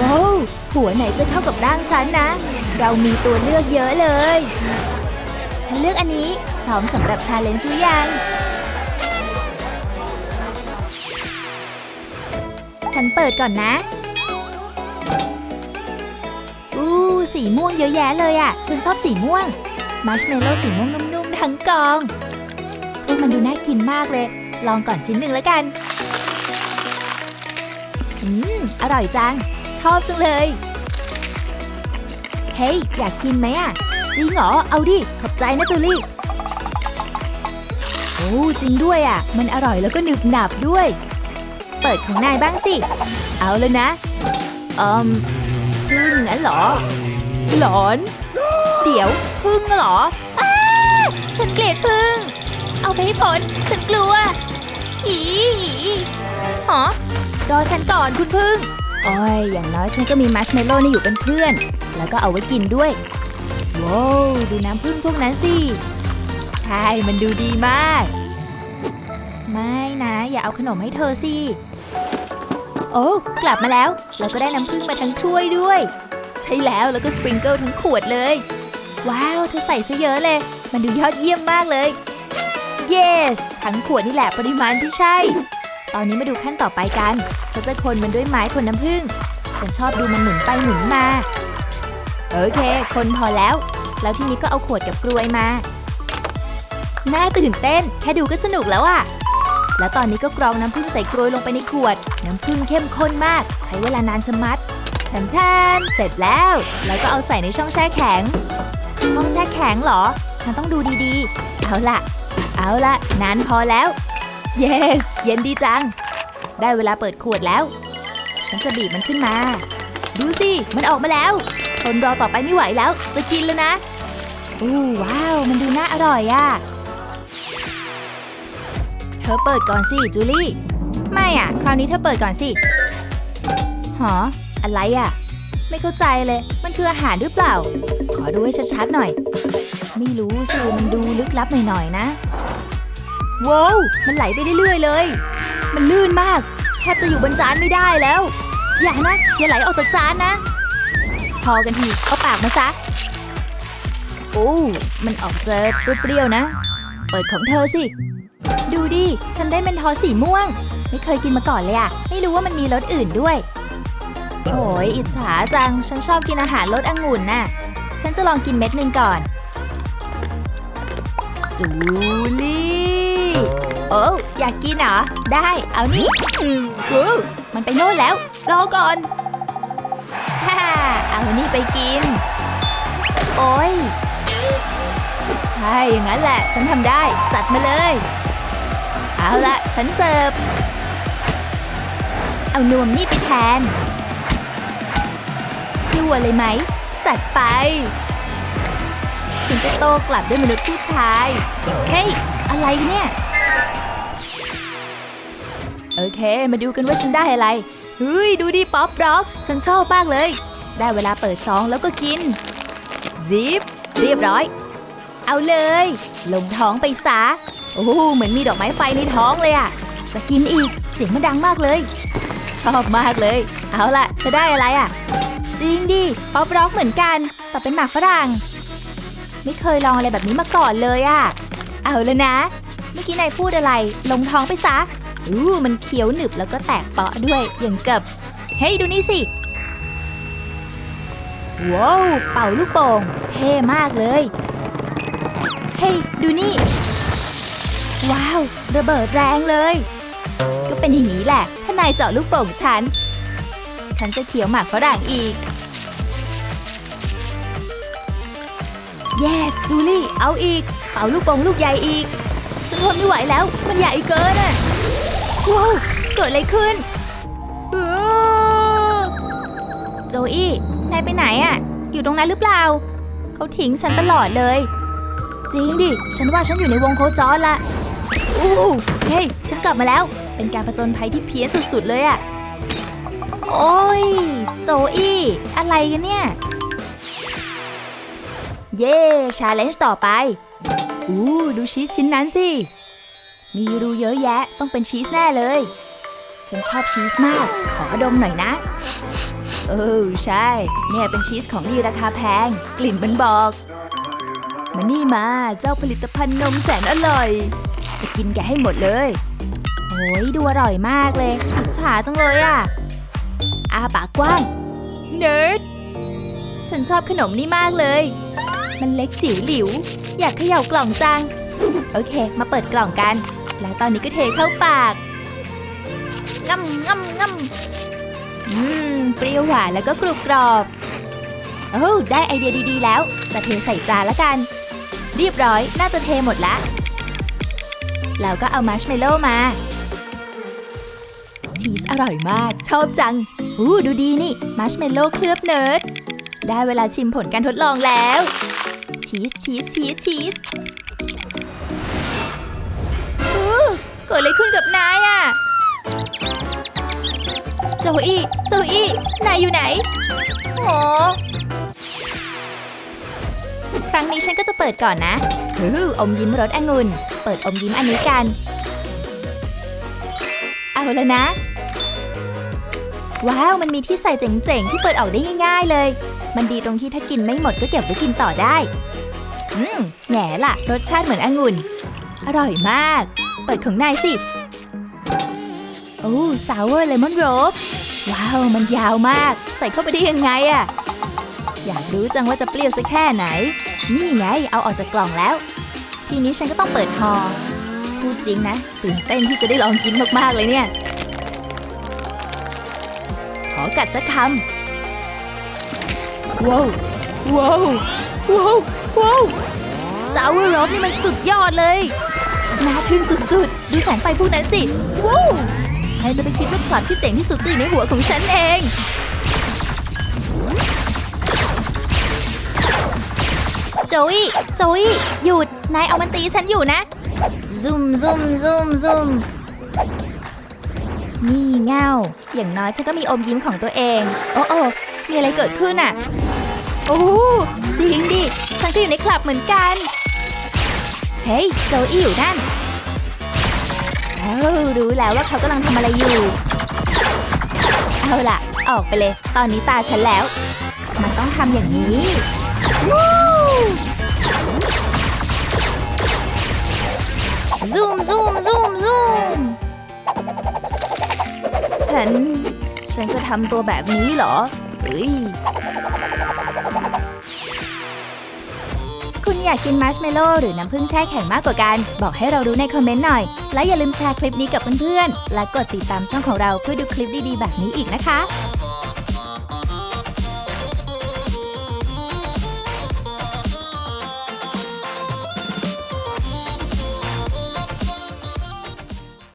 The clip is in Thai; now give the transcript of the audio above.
ว้าวหัวไหนจะเข้ากับร่างฉันนะ เรามีตัวเลือกเยอะเลย ฉันเลือกอันนี้พร้อมสำหรับชาเลนจ์หรือยัง ฉันเปิดก่อนนะ อู้สีม่วงเยอะแยะเลยอะ่ะ ฉันชอบสีม่วงมัชเมลโล่สีม่วงนุ่มๆ ทั้งกองพวกมันดูน่ากินมากเลย ลองก่อนชิ้นหนึ่งแล้วกัน อืม อร่อยจัง ชอบจังเลย เฮ้ย อยากกินไหมอะ จริงเหรอ เอาดิ ขอบใจนะจูลี่ โอ้ จริงด้วยอะ มันอร่อยแล้วก็หนึบหนับด้วย เปิดของนายบ้างสิ เอาเลยนะอืมพึ่งงั้นเหรอ หลอน เดี๋ยวพึ่งเหรออ้าฉันเกลียดพึ่ง เอาไปให้พ้นฉันกลัว อี หอรอฉันก่อนคุณพึ่ง โอ้ย อย่างน้อยฉันก็มีมัชเมลโล่นี่อยู่เป็นเพื่อน แล้วก็เอาไว้กินด้วย ว้าวดูน้ำพึ่งพวกนั้นสิ ใช่ มันดูดีมาก ไม่นะ อย่าเอาขนมให้เธอสิ โอ้ กลับมาแล้วเราก็ได้น้ำผึ้งมาทั้งถ้วยด้วย ใช่แล้ว แล้วก็สปริงเกิลทั้งขวดเลย ว้าว เธอใส่ซะเยอะเลย มันดูยอดเยี่ยมมากเลย yes ทั้งขวดนี่แหละปริมาณที่ใช่ ตอนนี้มาดูขั้นต่อไปกันฉันจะคนมันด้วยไม้คนน้ำผึ้งฉันชอบดูมันหมุนไปหมุนมา โอเค คนพอแล้ว แล้วทีนี้ก็เอาขวดกับกลวยมา น่าตื่นเต้น แค่ดูก็สนุกแล้วอะแล้วตอนนี้ก็กรองน้ำผึ้งใส่กรวยลงไปในขวด น้ำผึ้งเข้มข้นมาก ใช้เวลานานชะมัดแทนแทนเสร็จแล้ว แล้วก็เอาใส่ในช่องแช่แข็ง ช่องแช่แข็งเหรอ ฉันต้องดูดีๆ เอาละเอาละนานพอแล้ว yes เย็นดีจัง ได้เวลาเปิดขวดแล้ว ฉันจะบีบมันขึ้นมา ดูสิ มันออกมาแล้วทนรอต่อไปไม่ไหวแล้ว จะกินแล้วนะอู้ว้าว มันดูน่าอร่อยอะเธอเปิดก่อนสิ จูลี่ ไม่อะ คราวนี้เธอเปิดก่อนสิ หอ อะไรอะ ไม่เข้าใจเลย มันคืออาหารหรือเปล่า ขอดูให้ชัดๆหน่อย ไม่รู้สิ มันดูลึกลับหน่อยๆนะ ว้าวมันไหลไปเรื่อยๆเลย มันลื่นมาก แทบจะอยู่บนจานไม่ได้แล้ว อย่านะ อย่าไหลออกจากจานนะ พอกันทีเอาปากมาซะโอ้มันออกจะเปรี้ยวๆนะ เปิดของเธอสิ ดูดิฉันได้เมนทอสสีม่วง ไม่เคยกินมาก่อนเลยอะไม่รู้ว่ามันมีรสอื่นด้วยโถยอิจฉาจัง ฉันชอบกินอาหารรสองุ่นน่ะ ฉันจะลองกินเม็ดหนึ่งก่อน จูลี่ โอ้อยากกินเหรอ ได้เอานี่ฮู้มันไปโน่นแล้ว รอก่อนฮ่าเอานี่ไปกิน โอ้ยใช่อย่างนั้นแหละ ฉันทำได้ จัดมาเลย เอาละฉันเสิร์ฟ เอานวมนี่ไปแทนยั่วเลยไหม จัดไป ฉันจะโตกลับด้วยมนุษย์ผู้ชาย เฮ้ย อะไรเนี่ย โอเค มาดูกันว่าฉันได้อะไรเฮ้ยดูดิป๊อปร็อกฉันชอบมากเลย ได้เวลาเปิดซองแล้วก็กิน ซิป เรียบร้อย เอาเลย ลงท้องไปซะโอ้โหเหมือนมีดอกไม้ไฟในท้องเลยอะจะกินอีกเสียงมันดังมากเลย ชอบมากเลย เอาล่ะจะได้อะไรอะจริงดิป๊อปร็อกเหมือนกัน แต่เป็นหมากฝรั่ง ไม่เคยลองอะไรแบบนี้มาก่อนเลยอะเอาเลยนะ เมื่อกี้นายพูดอะไร ลงท้องไปซะ อู้มันเคี้ยวหนึบแล้วก็แตกเปาะด้วย อย่างกับ เฮ้ยดูนี่สิ ว้าว เป่าลูกโป่ง เท่มากเลย เฮ้ยดูนี่ ว้าว ระเบิดแรงเลย ก็เป็นอย่างนี้แหละ ถ้านายเจาะลูกโป่งฉัน ฉันจะเคี้ยวหมากฝรั่งอีก แย่จูลี่เอาอีก เป่าลูกโป่งลูกใหญ่อีกฉันทนไม่ไหวแล้ว มันใหญ่เกินอะว้าวเกิดอะไรขึ้นเออโจอี้นายไปไหนอะ อยู่ตรงนั้นหรือเปล่า เขาทิ้งฉันตลอดเลย จริงดิ ฉันว่าฉันอยู่ในวงโคจรละอู้เฮ้ย ฉันกลับมาแล้ว เป็นการผจญภัยที่เพี้ยนสุดๆเลยอะโอ้ย โจอี้ อะไรกันเนี่ย เย่ชาเลนจ์ต่อไป อู้ดูชีสชิ้นนั้นสิ มีรูเยอะแยะต้องเป็นชีสแน่เลย ฉันชอบชีสมาก ขอดมหน่อยนะ เออใช่ เนี่ยเป็นชีสของดีราคาแพง กลิ่นมันบอกมานี่มาเจ้าผลิตภัณฑ์นมแสนอร่อย จะกินแกให้หมดเลย โอ้ยดูอร่อยมากเลยอิจฉาจังเลยอะ อาปากกว้างเนิร์ดฉันชอบขนมนี่มากเลย มันเล็กจิ๋วหลิว อยากเขย่ากล่องจัง โอเค มาเปิดกล่องกัน และตอนนี้ก็เทเข้าปากงำงำงำอืม เปรี้ยวหวานแล้วก็กรุบกรอบ โอ้ได้ไอเดียดีๆแล้ว จะเทใส่จานละกัน เรียบร้อย น่าจะเทหมดละ แล้วก็เอามัชเมลโล่มา ชีสอร่อยมาก ชอบจัง อู้ดูดีนี่ มัชเมลโล่เคลือบเนิร์ด ได้เวลาชิมผลการทดลองแล้ว ชีส ชีส ชีส ชีสอู้เกิดอะไรขึ้นกับนายอะโจอี้โจอี้ นายอยู่ไหนโอครั้งนี้ฉันก็จะเปิดก่อนนะฮู้อมยิ้มรสองุ่น เปิดอมยิ้มอันนี้กัน เอาแล้วนะ ว้าว มันมีที่ใส่เจ๋งๆ ที่เปิดออกได้ง่ายๆเลย มันดีตรงที่ถ้ากินไม่หมดก็เก็บไว้กินต่อได้ อืมแหง่ล่ะ รสชาติเหมือนองุ่น อร่อยมาก เปิดของนายสิ โอ้ซาวเวอร์เลมอนโรบว้าว มันยาวมาก ใส่เข้าไปได้ยังไงอะอยากรู้จังว่าจะเปรี้ยวสักแค่ไหน นี่ไง เอาออกจากกล่องแล้ว ทีนี้ฉันก็ต้องเปิดห่อ พูดจริงนะ ตื่นเต้นที่จะได้ลองกินมาก ๆ เลยเนี่ย ขอกัดสักคำ ว้าว ว้าว ว้าว ว้าวซาวรสนี่มันสุดยอดเลย น่าทึ่งสุด ๆ ดูแสงไฟพวกนั้นสิ ว้าวใครจะไปคิดว่าคลับที่เจ๋งที่สุดจะอยู่ในหัวของฉันเองโจวี่โจวี่หยุด นายเอามันตีฉันอยู่นะ ซุ่มซุ่มซุ่มซุ่มนี่เงา อย่างน้อยฉันก็มีอมยิ้มของตัวเอง โอ้โอ้มีอะไรเกิดขึ้นอะโอ้จริงดิ ฉันก็อยู่ในคลับเหมือนกัน เฮ้ยโจอี้อยู่นั่นเอ้ารู้แล้วว่าเขากำลังทำอะไรอยู่ เอาล่ะ ออกไปเลย ตอนนี้ตาฉันแล้ว มันต้องทำอย่างนี้ ซูมซูมซูมซูมฉัน ฉันก็ทำตัวแบบนี้เหรอเฮ้ยคุณอยากกินมัชเมลโล่หรือน้ำผึ้งแช่แข็งมากกว่ากัน บอกให้เรารู้ในคอมเมนต์หน่อย และอย่าลืมแชร์คลิปนี้กับเพื่อนๆ และกดติดตามช่องของเราเพื่อดูคลิปดีๆ แบบนี้อีกนะคะ